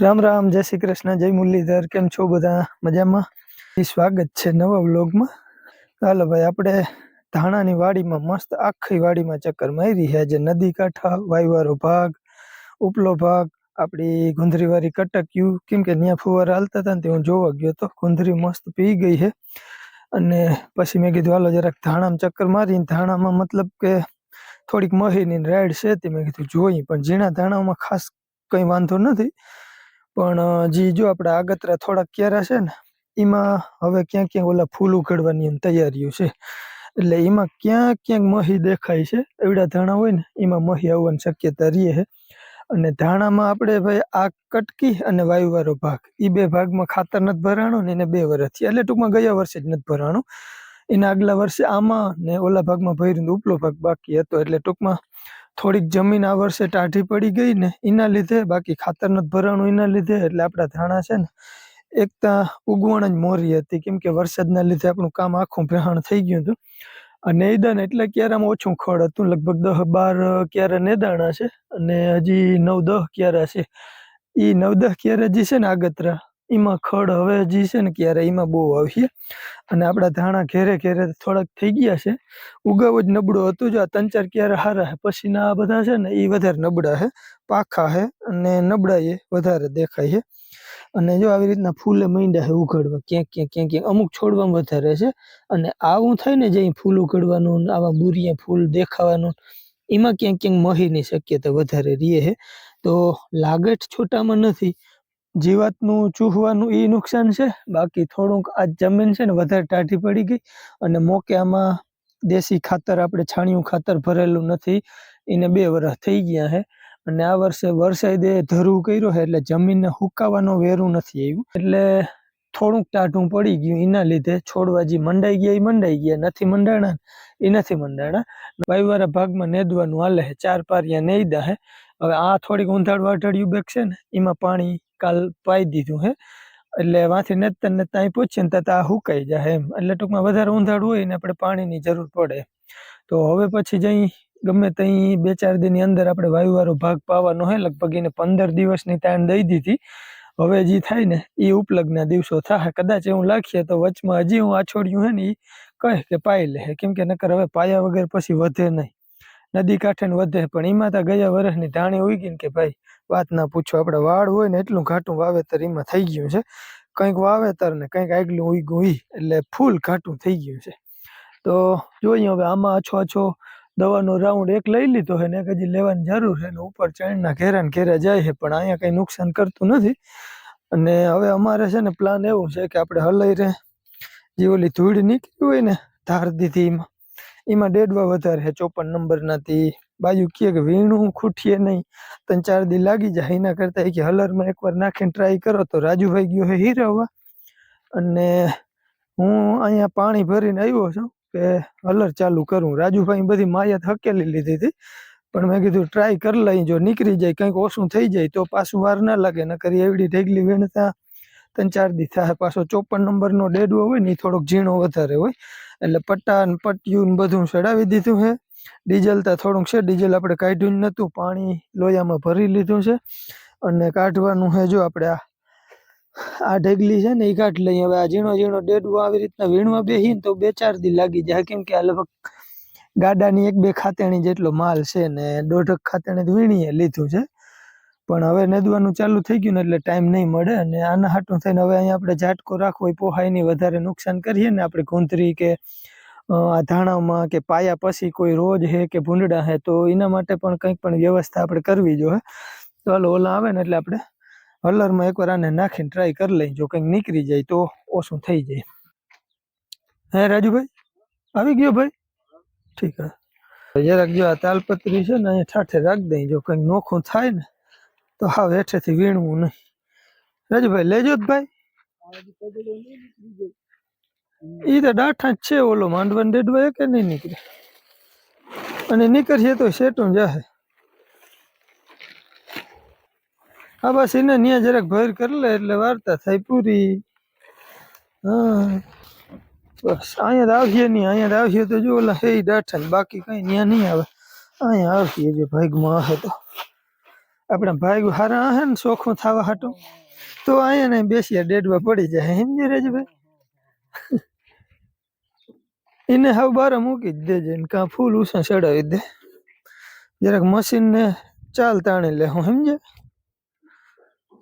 રામ રામ, જય શ્રી કૃષ્ણ, જય મુરલીધર, કેમ છો બધા? મજામાં? સ્વાગત છે નવા વ્લોગમાં. ચાલો ભાઈ, આપણે ધાણાની વાડીમાં મસ્ત આખી વાડીમાં ચક્કર મારી છે. આજે નદી કાંઠા, વાયવારો ભાગ, ઉપલો ભાગ, આપણી ગુંદરીવાળી કટક્યું. કેમ કે ત્યાં ફુવારા હાલતા હતા ને તે હું જોવા ગયો તો ગુંદરી મસ્ત પી ગઈ છે. અને પછી મેં કીધું, હાલો જરાક ધાણામાં ચક્કર મારીને ધાણામાં મતલબ કે થોડીક મહીની રાઈડ છે. તે મેં કીધું, જોઈ. પણ ઝીણા ધાણામાં ખાસ કંઈ વાંધો નથી. પણ જે જો આપણે આગતરા થોડાક ક્યારા છે ને એમાં હવે ક્યાં ક્યાં ઓલા ફૂલ ઉઘડવાની એમ તૈયારીઓ છે. એટલે એમાં ક્યાંક ક્યાંક મહી દેખાય છે, એવડા ધાણા હોય ને એમાં મહી આવવાની શક્યતા રહે છે. અને ધાણામાં આપણે ભાઈ આ કટકી અને વાયુવાળો ભાગ એ બે ભાગમાં ખાતર નથી ભરાણું ને એને બે વર્ષથી એટલે ટૂંકમાં ગયા વર્ષે જ નથી ભરાણું. એના આગલા વર્ષે આમાં ને ઓલા ભાગમાં ભર્યું ઉપલો ભાગ બાકી હતો. એટલે ટૂંકમાં થોડીક જમીન આ વર્ષે ટાઢી પડી ગઈ ને એના લીધે, બાકી ખાતર નથી ભરાણું એના લીધે, એટલે આપણા ધાણા છે ને, એક ત્યાં ઉગવણ જ મોરી હતી. કેમ કે વરસાદના લીધે આપણું કામ આખું ભેહાણ થઈ ગયું હતું. અને નેદાણ એટલે ક્યારામાં ઓછું ખડ હતું. લગભગ દહ બાર ક્યારા નેદાણા છે અને હજી નવ દહ ક્યારા છે. એ નવ દહ ક્યારા જે છે ને આગતરા? એમાં ખડ હવે હજી છે ને ક્યારે એમાં બહુ આવશે. અને આપણા ધાણા ઘેરે ઘેરે થોડાક થઈ ગયા છે. ઉગાવ જ નબળો હતું જો આ ત્રણ ચાર ક્યારે હારા છે પછીના આ બધા છે ને એ વધારે નબળા છે પાખા છે અને નબળા એ વધારે દેખાય છે અને જો આવી રીતના ફૂલે માંડ્યા છે ઉઘડવા ક્યાંક ક્યાંક ક્યાંક ક્યાંક અમુક છોડવામાં વધારે છે. અને આવું થાય ને જે ફૂલ ઉઘડવાનું, આવા બુરિયા ફૂલ દેખાવાનું, એમાં ક્યાંક ક્યાંક મહીની શક્યતા વધારે રહે છે તો લાગટ છોટામાં નથી. જીવાતનું ચૂહવાનું એ નુકસાન છે. બાકી થોડુંક આ જમીન છે ને વધારે ટાઢી પડી ગઈ અને મોકે આમાં દેશી ખાતર આપણે છાણિયું ખાતર ભરેલું નથી. એને બે વર્ષ થઈ ગયા છે અને આ વર્ષે વરસાદે ધરું કર્યો છે એટલે જમીનને હુકાવાનો વેરું નથી આવ્યું. એટલે થોડુંક ટાઢું પડી ગયું એના લીધે છોડવા જે મંડાઈ ગયા એ મંડાઈ ગયા. નથી મંડાણા એ નથી મંડાણા. વાયવાળા ભાગમાં નેદવાનું હાલે છે. ચાર પારિયા નેયદા હે હવે આ થોડીક ઊંધાડ વાઢડિયું બેક છે ને, એમાં પાણી કાલ પાઈ દીધું હે. એટલે વાંથી નેતર ને ત્યાં પહોંચીએ ને ત્યાં હુકાઈ જાય એમ. એટલે ટૂંકમાં વધારે ઊંધાડું હોય ને આપણે પાણીની જરૂર પડે. તો હવે પછી જઈ ગમે ત્યાં બે ચાર દિનની અંદર આપણે વાયુવાળો ભાગ પાવાનો હે. લગભગ એને પંદર દિવસની તાણ દઈ દીધી. હવે જે થાય ને એ ઉપલગ્નના દિવસો થાય કદાચ એવું લાખીએ તો વચમાં હજી હું આછોડ્યું હે ને એ કહે કે પાઈ લે કેમ કે નકર હવે પાયા વગર પછી વધે નહીં. નદી કાંઠે વધે. પણ એમાં ગયા વર્ષની ધાણી ઉગી ને કે ભાઈ વાત ના પૂછો. આપણે વાળ હોય ને એટલું ઘાટું વાવેતર એમાં થઈ ગયું છે. કંઈક વાવેતર ને કંઈક આગલું ઉગ્યું ઈ, એટલે ફૂલ ઘાટું થઈ ગયું છે. તો જોઈએ હવે આમાં આછો આછો દવાનો રાઉન્ડ એક લઈ લીધો છે ને એક હજી લેવાની જરૂર છે ને ઉપર ચણના ઘેરા ને ઘેરા જાય છે, પણ અહીંયા કંઈ નુકસાન કરતું નથી. અને હવે અમારે છે ને પ્લાન એવું છે કે આપણે હલાઈ રે જે ઓલી ધૂળ નીકળી હોય ને ધાર દીધી એમાં એમાં ડેડવા વધારે છે, ચોપન નંબરનાથી બાજુ કહે કે વીણું ખૂટીએ નહીં. ત્રણ ચાર દી લાગી જાય એના કરતાં કે હલરમાં એકવાર નાખીને ટ્રાય કરો તો રાજુભાઈ ગયો છે હીરાવા. અને હું અહીંયા પાણી ભરીને આવ્યો છું કે હલર ચાલુ કરું. રાજુભાઈ બધી માયા હકેલી લીધી હતી. પણ મેં કીધું ટ્રાય કરી લઈ જો નીકળી જાય, કંઈક ઓછું થઈ જાય તો પાછું વાર ના લાગે. નકર એવડી ઢેગલી વીણતા ત્રણ ચાર દી થાય. પાછો ચોપન નંબરનો ડેડવો હોય ને એ થોડોક ઝીણો વધારે હોય. એટલે પટ્ટા ને પટ્ટીયું ને બધું ચડાવી દીધું છે ડીઝલ તો થોડુંક છે, ડીઝલ આપણે કાઢ્યું જ નહોતું, પાણી લોયામાં ભરી લીધું છે. અને કાઢવાનું છે જો આપણે આ આ ઢેગલી છે ને એ કાઢ લઈએ. હવે આ ઝીણો ઝીણો ડેડવો આવી રીતના વીણવા બેસી ને તો બે ચાર દી લાગી જાય. કેમ કે આ લગભગ ગાડાની એક બે ખાતેણી જેટલો માલ છે ને દોઢક ખાતેણી વીણીએ લીધું છે. પણ હવે નેદવાનું ચાલુ થઈ ગયું ને એટલે ટાઈમ નહીં મળે. અને આના હાટું થઈને હવે અહીંયા આપણે ઝાટકો રાખવો એ પોહાયની વધારે નુકસાન કરીએ ને આપણે ઘૂંતરી કે આ ધાણામાં કે પાયા પછી કોઈ રોજ હે કે ભૂંડડા હે, તો એના માટે પણ કંઈક પણ વ્યવસ્થા આપણે કરવી જોઈએ તો હાલો, ઓલા આવે ને એટલે આપણે હલરમાં એકવાર આને નાખીને ટ્રાય કરી લઈ જો કંઈક નીકળી જાય તો ઓછું થઈ જાય. હે, રાજુભાઈ? આવી ગયો ભાઈ? ઠીક, હે. જરાક જો આ તાલપત્રી છે ને, અહીંયા ઠાઠે રાખી દઈ જો કંઈક નોખું થાય ને, તો હાવ હેઠેથી વીણવું નહીં. રાજુભાઈ, લેજો જ ભાઈ. ઈ તો ડાઠા જ છે ઓલો માંડવન ડેડવા કે નહીં નીકળે. અને નીકળશે તો શેટું જાહે. હા, બસ એને ન્યા જરાક ભર કરી લે એટલે વાર્તા થાય પૂરી. હા. બસ, અહીંયા આવશે નહીં અહીંયા આવશે તો જો ઓલા હે ડાઠા ને, બાકી કઈ ન્યા નહીં આવે. અહીંયા આવશે ભાઈ ભાગમાં આવે તો. આપણા ભાઈ હારા હે ને ચોખ્ખું થવા હાટું. તો અહીંયા ને બેસીએ, ડેડવા પડી જાય. સમજી રેજ ભાઈ એને હવે બારે મૂકી જ દેજે ને કાં ફૂલ ઉષા ચડાવી દે. જરાક મશીન ને ચાલ તાણી લે હું સમજે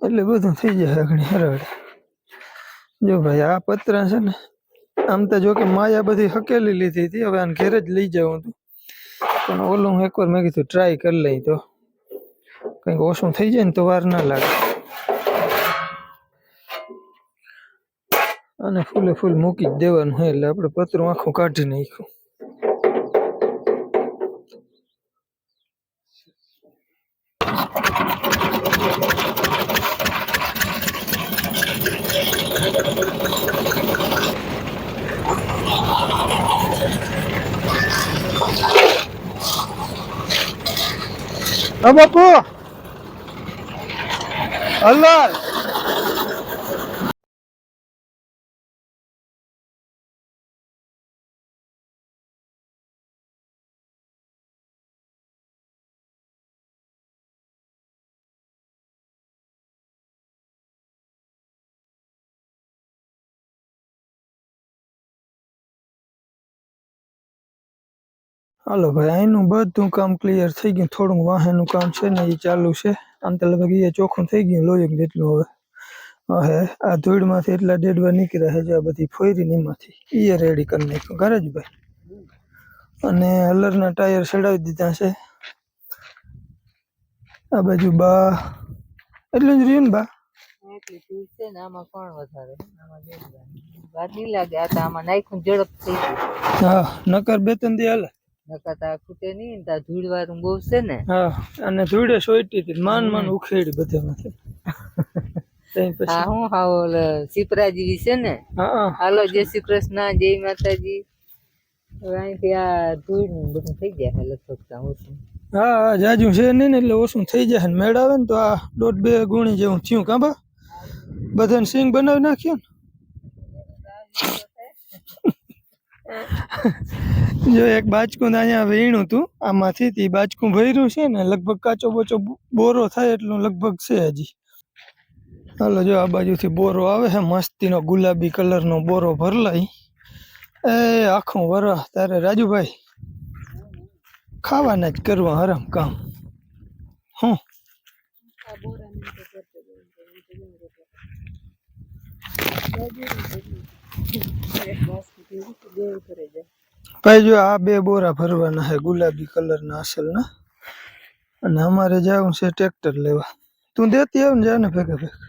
એટલે બધું થઈ જાય આગળ હરડ જો ભાઈ, આ પતરા છે ને, આમ તો જો કે માયા બધી હકેલી લીધી હતી, હવે આને ઘેર જ લઈ જાઉં હતું પણ ઓલું હું એકવાર મેં કીધું ટ્રાય કરી લઈ તો. કંઈક ઓછું થઈ જાય ને તો વાર ના લાગે. અને ફૂલે ફૂલ મૂકી જ દેવાનું હોય એટલે આપણે પતરું આખું કાઢી નાખ્યું. બાપુ. અલ્લાહ હાલો ભાઈ અહીંનું બધું કામ ક્લિયર થઈ ગયું. થોડુંક વાહનનું કામ છે ને એ ચાલુ છે. આમ તો લગભગ એ ચોખ્ખું થઈ ગયું લોહીક જેટલું હવે. હવે આ ધૂળમાંથી એટલા ડેડવા નીકળ્યા છે જે આ બધી ફોયરી નીમાંથી એ રેડી કરી નાખ્યું. ઘરે જ ભાઈ. અને હલરના ટાયર ચડાવી દીધા છે. આ બાજુ બા એટલું જ રહ્યું ને બા? હા નકર બે ત્રણ દી હાલે. નકર આ ખૂટે નહીં ને આ ધૂળ વાળું બહુ છે ને. હા અને ધૂળે સોઈટી હતી માન માન ઉખેડી પછી હું હા ઓલે સિપરા જેવી છે ને. હા હા. હાલો જય શ્રી કૃષ્ણ જય માતાજી. હવે અહીંથી આ ધૂળ બધું થઈ ગયા લગભગ ત્યાં ઓછું હા હા જાજુ છે નહીં ને એટલે ઓછું થઈ જાય ને મેળ આવે ને તો આ દોઢ બે ગુણી જેવું થયું કાં બા? બધાને સિંગ બનાવી નાખ્યો ને? જો એક બાચકું તો અહીંયા વીણું હતું, આમાંથી તે બાચકું ભર્યું છે ને, લગભગ કાચો બોચો બોરો થાય એટલું લગભગ છે હજી. હાલો જો આ બાજુથી બોરો આવે છે મસ્તીનો ગુલાબી કલરનો બોરો ભરલાય. એ આખું વરસ તારે રાજુભાઈ, ખાવાના જ કરવા હરામ કામ. હું ભાઈ જો આ બે બોરા ભરવાના છે ગુલાબી કલરના અસલના અને અમારે જવું છે ટ્રેક્ટર લેવા. તું દેતી આવ ને જાને ભેગા ભેગા.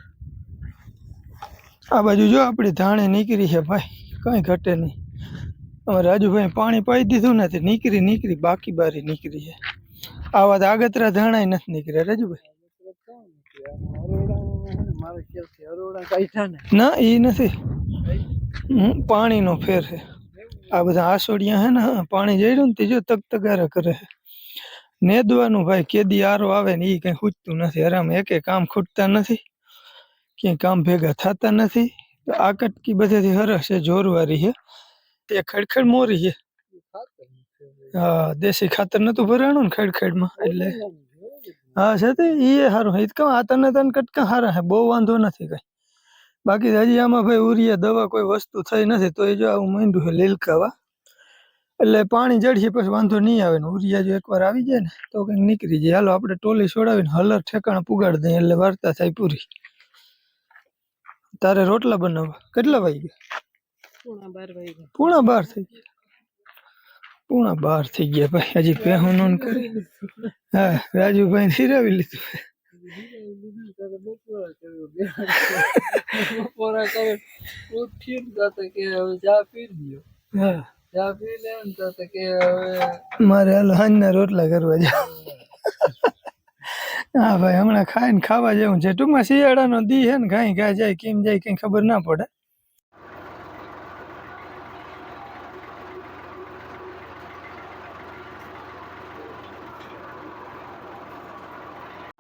આ બાજુ જો આપણી ધાણી નીકળી છે ભાઈ કાંઈ ઘટે નહીં. હવે રાજુભાઈ પાણી પાઈ દીધું ને તે નીકળી નીકળી બાકી બારી નીકળી છે. આવા તો આગતરા ધાણાય નથી નીકળ્યા રાજુભાઈ. મારો ખ્યાલથી હરોડા કાઢ્યા ને ના એ નથી. હમ, પાણીનો ફેર છે. આ બધા આસોડિયા હે ને હા, પાણી રહ્યું ને તે જો તક તગારા કરે છે નેદવાનું ભાઈ કેદી આરો આવે ને એ કઈ ખૂટતું નથી. આરામ એકે કામ ખૂટતા નથી ક્યાંય કામ ભેગા થતા નથી. આ કટકી બધેથી હરસ છે જોરવારી છે તે ખડખડ મોરી છે હા દેશી ખાતર નતું ભરાણું ને ખડખડમાં એટલે. હા છે તે એ સારું એ કહું આ તને તને કટકા સારા છે બહુ વાંધો નથી કઈ. બાકી હજી આમાં ભાઈ ઉરિયા દવા કોઈ વસ્તુ થઈ નથી તો એ જો આવું માંડ્યું છે લીલકાવા. એટલે પાણી જડીએ પછી વાંધો નહીં આવે ને ઉરિયા જો એકવાર આવી જાય ને તો કંઈક નીકળી જાય. હાલો આપણે ટોલી છોડાવીને હલર ઠેકાણા પુગાડી દઈએ એટલે વાર્તા થાય પૂરી. તારે રોટલા બનાવવા? કેટલા વાગી ગયા? બાર વાગ્યા પૂણા બાર થઈ ગયા? પૂણા બાર થઈ ગયા ભાઈ હજી પહેણું કરી. હા રાજુભાઈ સિરાવી લીધું. બપોરા કરે ઉઠી ને તો કે હવે ચા પી લ્યો ચા પી લે ને તો કે હવે મારે હાલો હાંજના રોટલા કરવા જાવ હા ભાઈ, હમણાં ખાઈને ખાવા જેવું છે ટૂંકમાં શિયાળાનો દી છે ને કાંઈ ક્યાં જાય, કેમ જાય કંઈ ખબર ના પડે.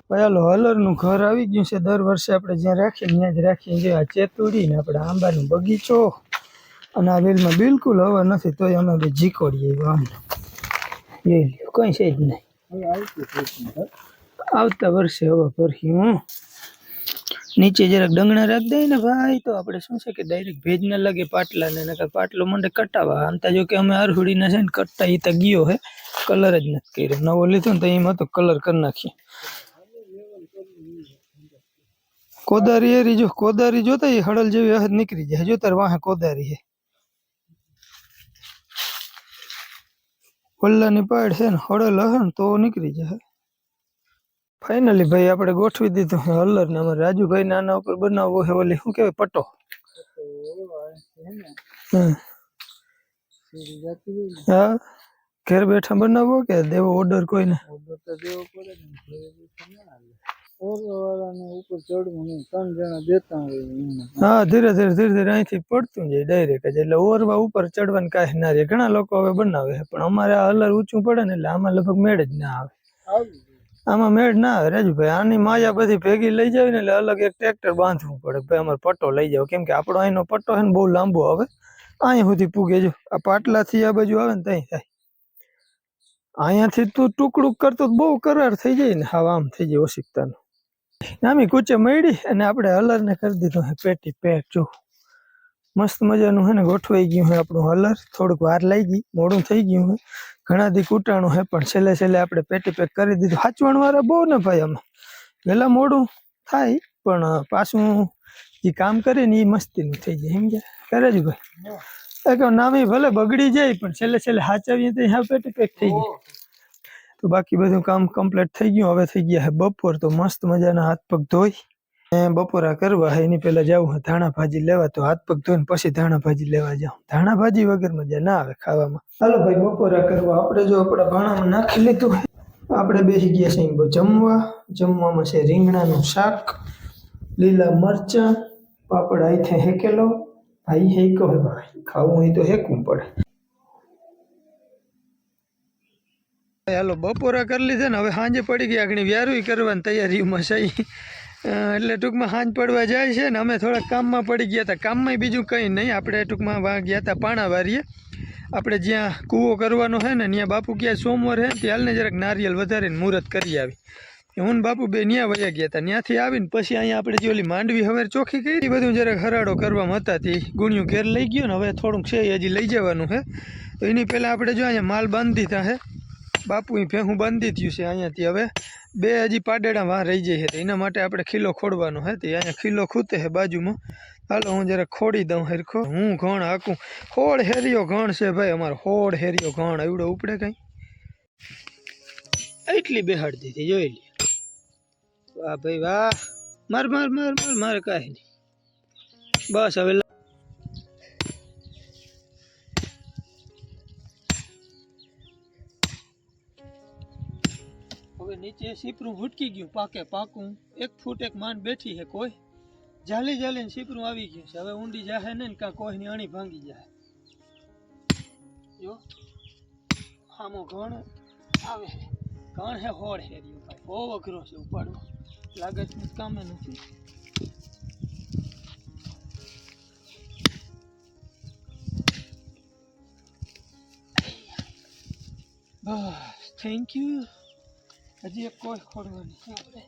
ભાઈ, હાલો, હલરનું ઘર આવી ગયું છે. દર વર્ષે આપણે જ્યાં રાખીએ ત્યાં જ રાખીએ જે આ ચેતુડી ને આપણે આંબાનો બગીચો. અને આ વેલમાં બિલકુલ હવા નથી, તોય અમે બે જીકોડીએ આમ. લઈ કંઈ છે જ નહીં. આવતા વર્ષે હવે ભરહી હું. નીચે જરાક ડંગણા રાખ દઈએ ને, ભાઈ, તો આપણે શું છે કે ડાયરેક્ટ ભેજ ના લાગે પાટલાને નકર પાટલો મંડે કટાવા. આમ તો જો કે અમે અરહુડી ના છે ને, કટતા એ તો ગયો હે. કલર જ નથી કર્યો. નવો લીધો ને તો એમાં તો કલર કરી નાખીએ. કોદારી એરી જો કોદારી જોતા એ હળલ જેવી હદ નીકળી જાય જો તાર વાહે કોદારી હે પલ્લાની પાડ છે ને હળલ હે ને તો નીકળી જાય ફાઇનલી ભાઈ આપણે ગોઠવી દીધું છે હલર ને અમારે રાજુભાઈ નાના ઉપર બનાવવો છે ઓલી શું કહેવાય પટ્ટો હમ. હા ઘેર બેઠા બનાવવો કે દેવો ઓર્ડર કોઈને હા ધીરે ધીરે ધીરે ધીરે અહીંથી પડતું જાય ડાયરેક્ટ જ. એટલે ઓરવા ઉપર ચડવાનું કાંઈ ના રહે. ઘણા લોકો હવે બનાવે છે પણ અમારે આ હલર ઊંચું પડે ને એટલે આમાં લગભગ મેળ જ ના આવે. આમાં મેળ ના આવે. રાજુભાઈ આની માયા બધી ભેગી લઈ જાય ને એટલે અલગ એક ટ્રેક્ટર બાંધવું પડે. ભાઈ અમારે પટ્ટો લઈ જાવ કેમ કે આપણો અહીંનો પટ્ટો છે ને બહુ લાંબો આવે. અહીંયા સુધી પૂગે જો. આ પાટલાથી આ બાજુ આવે ને ત્યાં થાય. અહીંયાથી તું ટુકડુક કરતો તો બહુ કરાર થઈ જાય ને. હા આમ થઈ જાય ઓશિકતાનું. નામી કૂચે મળી અને આપણે હલરને કરી દીધો હે પેટી પેક જો. મસ્ત મજાનું હે ને ગોઠવાઈ ગયું હે આપણું હલર. થોડુંક વાર લાગી ગઈ મોડું થઈ ગયું હે. ઘણા દી કૂટાણું હે પણ છેલ્લે છેલ્લે આપણે પેટી પેક કરી દીધું. હાચવણ વાળા બહુ ને ભાઈ અમે વહેલા મોડું થાય પણ પાછું જે કામ કરે ને એ મસ્તીનું થઈ જાય સમજ્યા? કરે જ ભાઈ. નામી ભલે બગડી જાય પણ છેલ્લે છેલ્લે હાચવીએ તો હા પેટી પેક થઈ જાય. તો બાકી બધું કામ કમ્પ્લીટ થઈ ગયું. હવે થઈ ગયા હે બપોર, તો મસ્ત મજાના હાથ પગ ધોઈ બપોરા કરવા હે. એની પહેલા હે ધાણા ભાજી લેવા, તો હાથ પગ ધોઈને પછી ધાણા ભાજી લેવા જાઉં. ધાણા ભાજી વગર મજા ના આવે ખાવામાં. હાલો ભાઈ, બપોરા કરવા. આપણે જો આપણા ભાણામાં નાખી લીધું આપણે બેસી ગયા છે જમવા. જમવામાં છે રીંગણાનું શાક, લીલા મરચાં, પાપડ આઈથે હેકેલો. ભાઈ હેકો હે ભાઈ, ખાવું હોય તો હેકવું પડે. હાલો, બપોરા કરી લીધે ને હવે સાંજે પડી ગયા ઘણી વ્યારું કરવાની તૈયારીમાં છે એટલે ટૂંકમાં સાંજ પડવા જાય છે ને અમે થોડાક કામમાં પડી ગયા હતા. કામમાં બીજું કંઈ નહીં, આપણે ટૂંકમાં વા ગયા હતા પાણા વારીએ. આપણે જ્યાં કૂવો કરવાનો છે ને, ત્યાં બાપુ ક્યાં સોમવાર હે ત્યાં હાલને જરાક નારિયેલ વધારીને મુહૂર્ત કરી આવી. હું બાપુ બે ન્યા વયા ગયા હતા. ત્યાંથી આવીને પછી અહીંયા આપણે જે ઓલી માંડવી હવે ચોખ્ખી કરી, બધું જરાક હરાડો કરવામાં હતા. તે ગુણ્યું ઘેર લઈ ગયો ને, હવે થોડુંક છે હજી લઈ જવાનું છે. તો એની પહેલાં આપણે જો અહીંયા માલ બાંધી દીધા છે. બાપુ ભેહું બાંધી થયું છે અહીંયાથી હવે. બે હજી પાડેડા વાહ રહી જાય છે એના માટે આપણે ખીલો ખોડવાનો હે તે અહીંયા ખીલો ખૂતે છે બાજુમાં. હાલો હું જરા ખોડી દઉં હરખો. હું ઘણ હાકું. હોળ હેરિયો ઘણ છે ભાઈ અમારો હોળ હેરિયો ઘણ. એવડો ઉપડે કઈ? એટલી બેહાડતી દીધી, જોઈ લે વાહ ભાઈ વાહ. માર માર માર માર, મારે કાંઈ નહીં. બસ હવે હવે નીચે સીપરું ભૂટકી ગયું, પાકે પાકું. એક ફૂટ એક માન બેઠી છે કોઈ. જાલી જાલીને સીપરું આવી ગયું છે. હવે ઊંડી જાહે ને કાં કોઈની અણી ભાંગી જાય જો, આમો ઘણ આવે છે. ઘણ હે હોળ હે રહ્યો ભાઈ. બહુ અઘરો છે ઉપાડવો લાગે છે કામે નથી. બસ થેન્ક યુ હજી એક કોઈ ખોડવાની છે આપણે.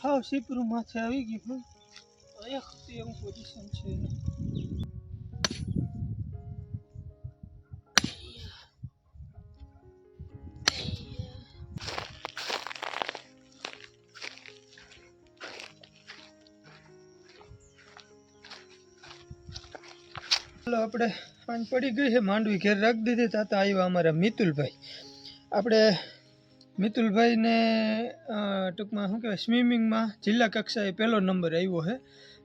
હા સીપરું માથે આવી ગયું, પણ એક એવું પોઝિશન છે. ચાલો આપણે પાંચ પડી ગઈ છે, માંડવી ઘેર રાખી દીધી. તાતા આવ્યા અમારા મિતુલભાઈ. આપણે મિતુલભાઈને ટૂંકમાં શું કહેવાય, સ્વિમિંગમાં જિલ્લા કક્ષાએ પહેલો નંબર આવ્યો છે.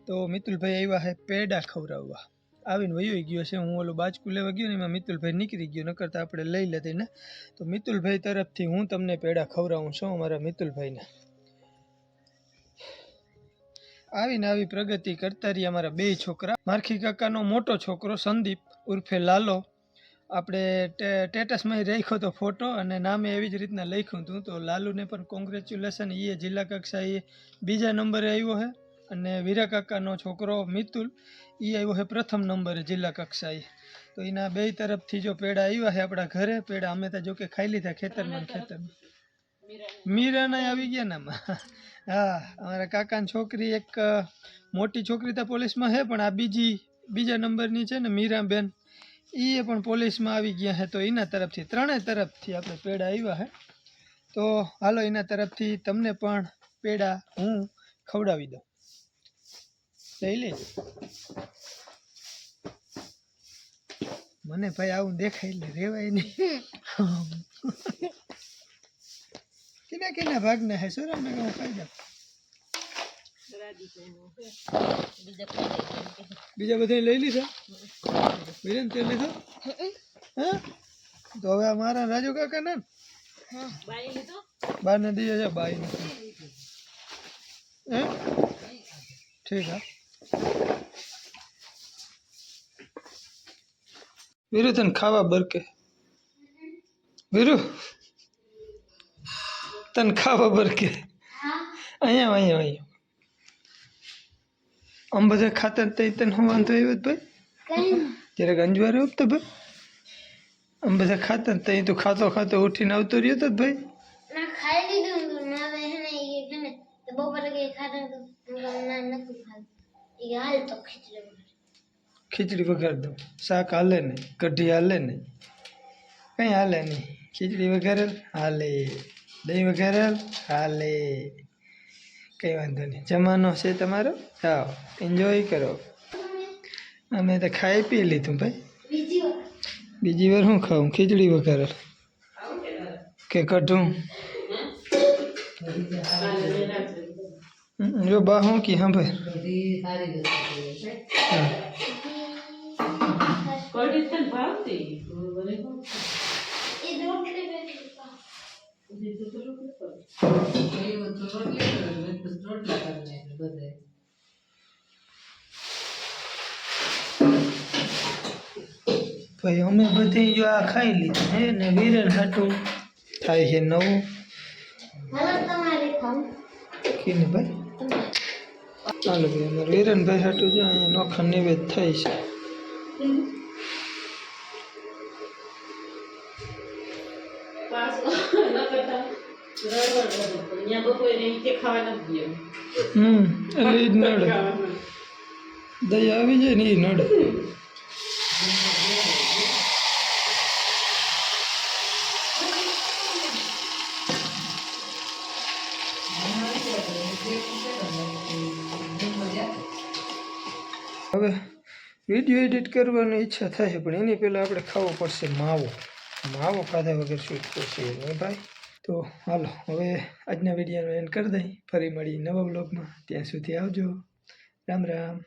તો મિતુલભાઈ આવ્યા છે પેડા ખવડાવવા. આવીને વયો ગયો છે, હું ઓલો બાજકું લેવા ગયો ને એમાં મિતુલભાઈ નીકળી ગયો ન કરતા આપણે લઈ લેતી ને તો મિતુલભાઈ તરફથી હું તમને પેડા ખવડાવું છું, અમારા મિતુલભાઈને. આવીને આવી પ્રગતિ કરતા રહી અમારા બે છોકરા. મારખી કાકાનો મોટો છોકરો સંદીપ, ઉર્ફે લાલો. આપણે સ્ટેટસમાં રાખ્યો તો ફોટો અને નામે એવી જ રીતના લખ્યું હતું. તો લાલુને પણ કોંગ્રેચ્યુલેશન એ જિલ્લા કક્ષાએ બીજા નંબરે આવ્યો છે અને વીરા કાકાનો છોકરો મિતુલ એ આવ્યો છે પ્રથમ નંબરે જિલ્લા કક્ષાએ. તો એના બે તરફથી જો પેડા આવ્યા છે આપણા ઘરે, પેડા અમે તો જોકે ખાઈ લીધા ખેતરમાં ખેતરમાં. મીરાના આવી ગયા ને હા, અમારા કાકાની છોકરી એક મોટી છોકરી તો પોલીસમાં છે, પણ આ બીજી, બીજા નંબરની છે ને મીરાબેન એ પણ પોલીસમાં આવી ગયા છે. તો એના તરફથી, ત્રણેય તરફથી આપણે પેડા આવ્યા છે. તો હાલો, એના તરફથી તમને પણ પેડા હું ખવડાવી દઉં. લઈ લે. મને ભાઈ આવું દેખાય એટલે રેવાય નહીં. કિના કિના ભાગના હે સુરા મેં કહું ખાઈ જાઉં બીજા બધા લઈ લીધા વિરેન તે લીધો હા તો હવે આ મારા રાજુ કાકા ના બાર ને દીધા છે બાઈ ને હે ઠીક હા વીરુ તને ખાવા બરકે વીરુ તને ખાવા બરકે અહીંયા અહીંયા અહીંયા આમ બધા ખાતા તઈ તને હું વાંધો આવ્યો જ ભાઈ જરાક અંજવારે હોત તો ભાઈ આમ બધા ખાતા ને તઈ તું ખાતો ખાતો ઉઠીને આવતો રહ્યો તો જ ભાઈ ના ખાઈ લીધું હતું ના હવે હે ને એ છે ને તો બપોરે કઈ ખાધું હતું હું કહું ના નથી ખાધું એ હાલ તો ખીચડી બનાવ. ખીચડી વઘાર દઉં શાક હાલે નહીં કઢી હાલે નહીં કંઈ હાલે નહીં ખીચડી વઘારેલ હાલે દહીં વઘારેલ? હાલે. કંઈ વાંધો નહીં. જમાનો છે તમારો? હા એન્જોય કરો. અમે તો ખાઈ પી લીધું ભાઈ. બીજી વાર બીજી વાર શું ખાવું ખીચડી વઘારેલ. કે કઢું? હમ, જો બા હું કી હા. ભાઈ હા એ રોટલી બેઠી પા. ભાઈ અમે બધી જો આ ખાઈ લીધું હે ને વિરલ હાટું થાય છે નવું. કે કીને ભાઈ? ચાલો ભાઈ અમારે વિરનભાઈ હાટું જો અહીંયા નોખા નિવેદ થાય છે. હમ એટલે ઈ જ નડે દયા આવી જાય ને એ નડે હવે વીડિયો એડિટ કરવાની ઈચ્છા થાય છે પણ એની પહેલાં આપણે ખાવો પડશે માવો. માવો ખાધા વગર શૂટ થશે? નહીં ભાઈ? તો હાલો, હવે આજના વિડીયોનો એન્ડ કરી દઈ. ફરી મળી નવા બ્લોગમાં ત્યાં સુધી આવજો. રામ રામ.